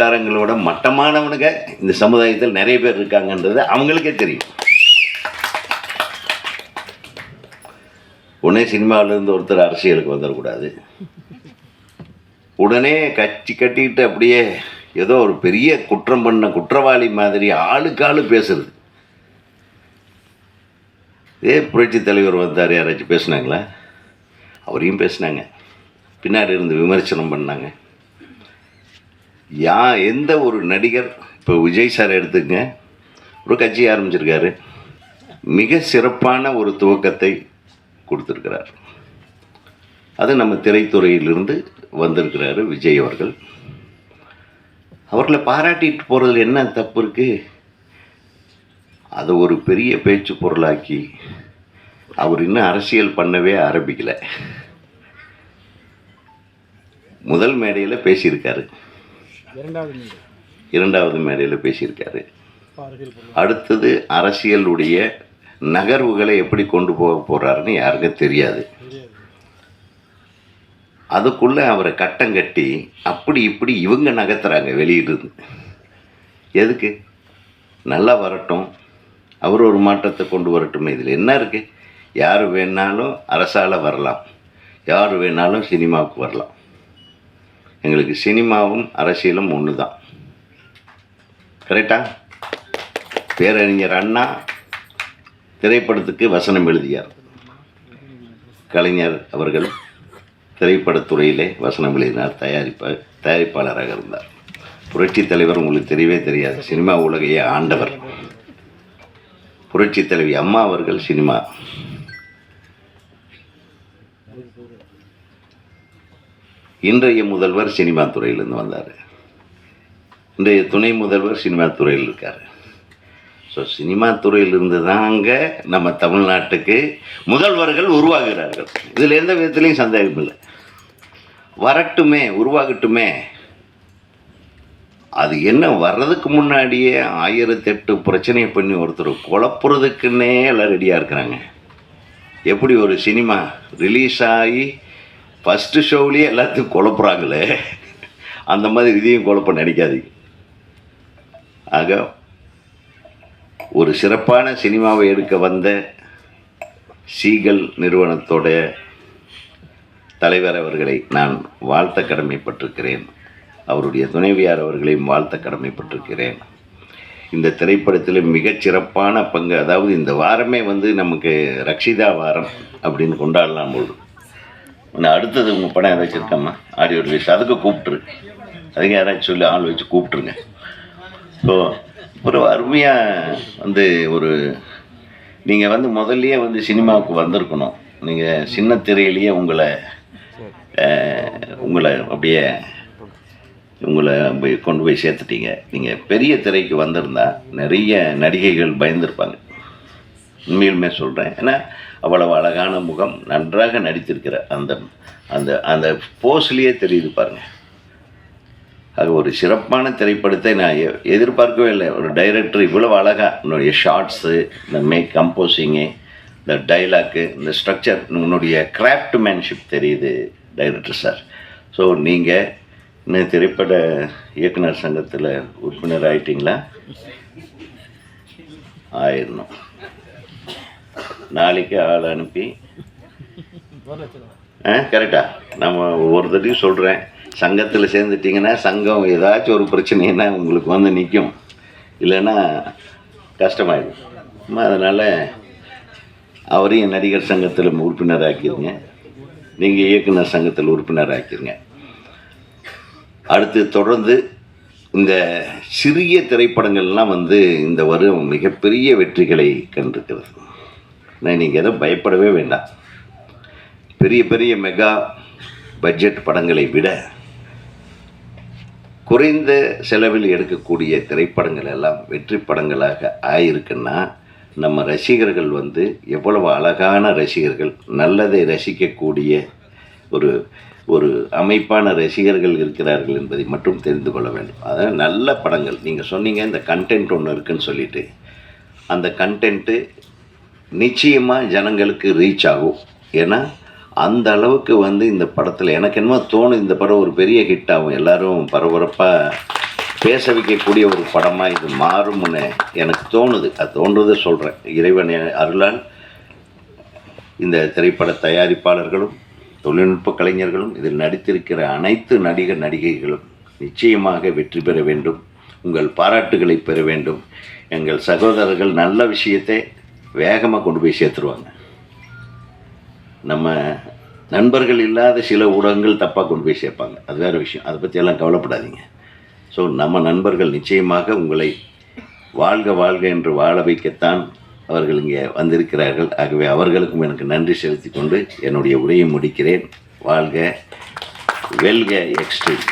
காரங்களோட மட்டமானவனுங்க. இந்த சமுதாயத்தில் நிறைய பேர் இருக்காங்கன்றது அவங்களுக்கே தெரியும். உடனே சினிமாவிலேருந்து ஒருத்தர் அரசியலுக்கு வந்துடக்கூடாது உடனே கட்சி கட்டிக்கிட்டு அப்படியே ஏதோ ஒரு பெரிய குற்றம் பண்ண குற்றவாளி மாதிரி ஆளுக்கு ஆளு பேசுறது. இதே புரட்சி தலைவர் வந்தார் யாராச்சும் பேசுனாங்களா? அவரையும் பேசுனாங்க. பின்னாடி இருந்து விமர்சனம் பண்ணாங்க. யா எந்த ஒரு நடிகர் இப்போ விஜய் சார் எடுத்துங்க ஒரு கட்சி ஆரம்பிச்சிருக்காரு. மிக சிறப்பான ஒரு துவக்கத்தை கொடுத்துருக்கிறார். அது நம்ம திரைத்துறையிலிருந்து வந்திருக்கிறாரு விஜய் அவர்கள். அவர்களை பாராட்டிட்டு போகிறதுல என்ன தப்பு இருக்குது அதை ஒரு பெரிய பேச்சு பொருளாக்கி அவர் இன்னும் அரசியல் பண்ணவே ஆரம்பிக்கலை. முதல் மேடையில் பேசியிருக்காரு. இரண்டாவது மேடையில் பேசியிருக்காரு. அடுத்தது அரசியலுடைய நகர்வுகளை எப்படி கொண்டு போக போகிறாருன்னு யாருக்கும் தெரியாது. அதுக்குள்ளே அவரை கட்டம் கட்டி அப்படி இப்படி இவங்க நகர்த்துறாங்க வெளியிலிருந்து எதுக்கு? நல்லா வரட்டும். அவர் ஒரு மாற்றத்தை கொண்டு வரட்டும். இதில் என்ன இருக்குது யார் வேணாலும் அரசால் வரலாம். யார் வேணாலும் சினிமாவுக்கு வரலாம். எங்களுக்கு சினிமாவும் அரசியலும் ஒன்று தான் கரெக்டா பேரறிஞர் அண்ணா திரைப்படத்துக்கு வசனம் எழுதியார். கலைஞர் அவர்கள் திரைப்படத்துறையிலே வசனம் எழுதினார் தயாரிப்ப தயாரிப்பாளராக இருந்தார். புரட்சி தலைவர் உங்களுக்கு தெரியவே தெரியாது சினிமா உலகையே ஆண்டவர். புரட்சி தலைவி அம்மா அவர்கள் சினிமா இன்றைய முதல்வர் சினிமா துறையிலேருந்து வந்தார். இன்றைய துணை முதல்வர் சினிமா துறையில் இருக்கார். ஸோ சினிமா துறையிலிருந்து தாங்க நம்ம தமிழ்நாட்டுக்கு முதல்வர்கள் உருவாகிறார்கள். இதில் எந்த விதத்துலையும் சந்தேகம் இல்லை. வரட்டுமே உருவாகட்டுமே. அது என்ன வர்றதுக்கு முன்னாடியே ஆயிரத்தெட்டு பிரச்சனையை பண்ணி ஒருத்தர் குழப்புறதுக்குன்னே எல்லாம் ரெடியாக இருக்கிறாங்க. எப்படி ஒரு சினிமா ரிலீஸ் ஆகி ஃபஸ்ட்டு ஷோவிலேயே எல்லாத்தையும் குழப்புறாங்களே அந்த மாதிரி இதையும் குழப்ப நினைக்காதீங்க ஆக ஒரு சிறப்பான சினிமாவை எடுக்க வந்த சீகல் நிறுவனத்தோட தலைவர் அவர்களை நான் வாழ்த்த கடமைப்பட்டிருக்கிறேன். அவருடைய துணைவியார் அவர்களையும் வாழ்த்த கடமைப்பட்டிருக்கிறேன். இந்த திரைப்படத்தில் மிகச்சிறப்பான பங்கு அதாவது இந்த வாரமே வந்து நமக்கு ரக்ஷிதா வாரம் அப்படின்னு கொண்டாடலாம் பொழுது நான் அடுத்தது உங்கள் படம் ஏதாச்சும் இருக்காம்மா ஆடியோ ரிலீஸ் அதுக்கு கூப்பிட்ரு அதுக்கு யாராச்சும் சொல்லி ஆள் வச்சு கூப்பிட்ருங்க ஸோ ஒரு அருமையாக வந்து ஒரு நீங்கள் வந்து முதல்லையே வந்து சினிமாவுக்கு வந்திருக்கணும். நீங்கள் சின்ன திரையிலேயே உங்களை உங்களை அப்படியே உங்களை கொண்டு போய் சேர்த்துட்டீங்க. நீங்கள் பெரிய திரைக்கு வந்திருந்தா நிறைய நடிகைகள் பயந்துருப்பாங்க. உண்மையிலுமே சொல்கிறேன் ஏன்னா அவ்வளவு அழகான முகம் நன்றாக நடித்திருக்கிற அந்த அந்த அந்த போஸ்லேயே தெரியுது பாருங்கள் அது ஒரு சிறப்பான திரைப்படத்தை நான் எ- எதிர்பார்க்கவே இல்லை. ஒரு டைரக்டர் இவ்வளவு அழகாக உன்னுடைய ஷார்ட்ஸு இந்த மேக் கம்போசிங்கு இந்த டைலாக்கு இந்த ஸ்ட்ரக்சர் உன்னுடைய கிராஃப்ட்மேன்ஷிப் தெரியுது டைரக்டர் சார் ஸோ நீங்கள் இன்னும் திரைப்பட இயக்குனர் சங்கத்தில் உறுப்பினர் ஆயிட்டீங்களா? ஆயிடணும் நாளைக்கு ஆள் அனுப்பி. ஆ கரெக்டா. நம்ம ஒவ்வொரு தடையும் சொல்கிறேன் சங்கத்தில் சேர்ந்துட்டிங்கன்னா சங்கம் ஏதாச்சும் ஒரு பிரச்சனைன்னா உங்களுக்கு வந்து நிற்கும் இல்லைன்னா கஷ்டமாயிடும். அதனால் அவரையும் நடிகர் சங்கத்தில் உறுப்பினர் ஆக்கிடுங்க நீங்கள் இயக்குனர் சங்கத்தில் உறுப்பினர் ஆக்கிடுங்க அடுத்து தொடர்ந்து இந்த சிறிய திரைப்படங்கள்லாம் வந்து இந்த வருடம் மிகப்பெரிய வெற்றிகளை கண்டிருக்கிறது. நீங்கள் எதுவும் பயப்படவே வேண்டாம். பெரிய பெரிய மெகா பட்ஜெட் படங்களை விட குறைந்த செலவில் எடுக்கக்கூடிய திரைப்படங்கள் எல்லாம் வெற்றி படங்களாக ஆயிருக்குன்னா நம்ம ரசிகர்கள் வந்து எவ்வளவு அழகான ரசிகர்கள் நல்லதை ரசிக்கக்கூடிய ஒரு ஒரு அமைப்பான ரசிகர்கள் இருக்கிறார்கள் என்பதை மட்டும் தெரிந்து கொள்ள வேண்டும். அதாவது நல்ல படங்கள். நீங்கள் சொன்னீங்க இந்த கண்டென்ட் ஒன்று இருக்குன்னு சொல்லிட்டு. அந்த கண்டென்ட்டு நிச்சயமாக ஜனங்களுக்கு ரீச் ஆகும். ஏன்னா அந்த அளவுக்கு வந்து இந்த படத்தில் எனக்கு என்னமோ தோணும் இந்த படம் ஒரு பெரிய ஹிட் ஆகும். எல்லாரும் பரபரப்பாக பேச வைக்கக்கூடிய ஒரு படமாக இது மாறும்னு எனக்கு தோணுது. அது தோன்றதை சொல்கிறேன் இறைவன் அருளால் இந்த திரைப்பட தயாரிப்பாளர்களும் தொழில்நுட்ப கலைஞர்களும் இதில் நடித்திருக்கிற அனைத்து நடிகர் நடிகைகளும் நிச்சயமாக வெற்றி பெற வேண்டும். உங்கள் பாராட்டுகளை பெற வேண்டும். எங்கள் சகோதரர்கள் நல்ல விஷயத்தை வேகமாக கொண்டு போய் சேர்த்துருவாங்க. நம்ம நண்பர்கள் இல்லாத சில ஊடகங்கள் தப்பாக கொண்டு போய் சேர்ப்பாங்க. அது வேறு விஷயம். அதை பற்றியெல்லாம் கவலைப்படாதீங்க. ஸோ நம்ம நண்பர்கள் நிச்சயமாக உங்களை வாழ்க வாழ்க என்று வாழ வைக்கத்தான் அவர்கள் இங்கே வந்திருக்கிறார்கள். ஆகவே அவர்களுக்கும் எனக்கு நன்றி செலுத்திக் கொண்டு என்னுடைய உரையை முடிக்கிறேன். வாழ்க வெல்க எக்ஸ்ட்ரீம்